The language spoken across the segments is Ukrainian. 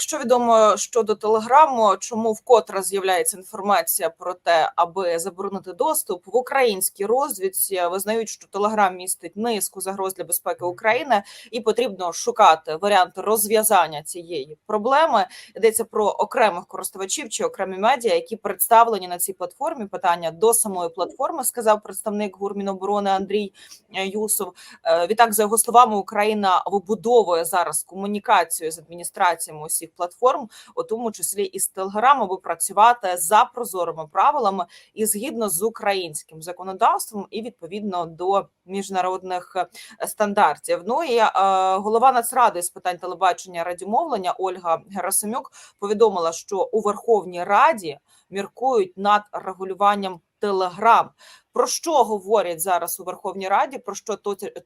Що відомо щодо телеграму, чому вкотре з'являється інформація про те, аби заборонити доступ в українській розвідці, визнають, що телеграм містить низку загроз для безпеки України, і потрібно шукати варіанти розв'язання цієї проблеми. Йдеться про окремих користувачів чи окремі медіа, які представлені на цій платформі. Питання до самої платформи сказав представник ГУР Міноборони Андрій е, Юсов. Е, Відтак, за його словами, Україна вибудовує зараз комунікацію з адміністраціями усіх платформ, у тому числі і з Телеграм, аби працювати за прозорими правилами і згідно з українським законодавством, і відповідно до міжнародних е, стандартів. Ну і е, голова Нацради з питань телебачення радіомовлення Ольга Герасимюк повідомила, що у Верховній Раді міркують над регулюванням Телеграм. Про що говорять зараз у Верховній Раді? Про що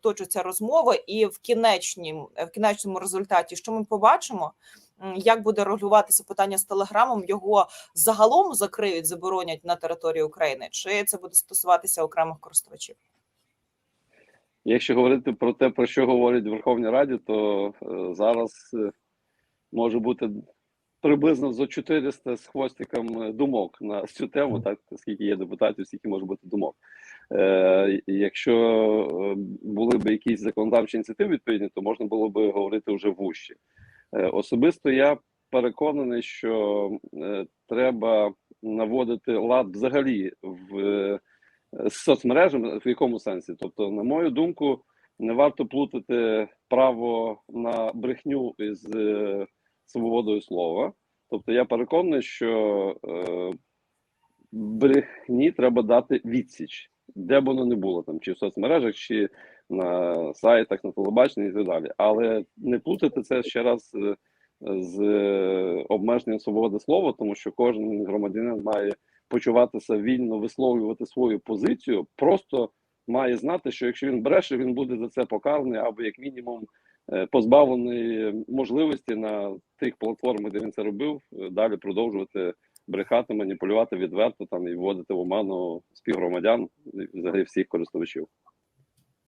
точаться розмови, і в кінечнім в кінечному результаті, що ми побачимо, як буде регулюватися питання з телеграмом? Його загалом закриють, заборонять на території України, чи це буде стосуватися окремих користувачів? Якщо говорити про те, про що говорять в Раді, то е, зараз е, може бути приблизно за 400 з хвостиком е, думок на цю тему, так скільки є депутатів, скільки може бути думок. Е, якщо були б якісь законодавчі ініціативи відповідні, то можна було б говорити вже вужче. Е, особисто я переконаний, що е, треба наводити лад взагалі в. е, з соцмережами в якому сенсі? Тобто, на мою думку, не варто плутати право на брехню із свободою слова. Тобто, я переконаний, що брехні треба дати відсіч, де б воно не було, там чи в соцмережах, чи на сайтах, на телебаченні і так далі. Але не плутати це ще раз е, з е, обмеженням свободи слова, тому що кожен громадянин має почуватися вільно висловлювати свою позицію, просто має знати, що якщо він бреше, він буде за це покараний або як мінімум е, позбавлений можливості на тих платформах, де він це робив, далі продовжувати брехати, маніпулювати відверто там і вводити в оману співгромадян, взагалі всіх користувачів.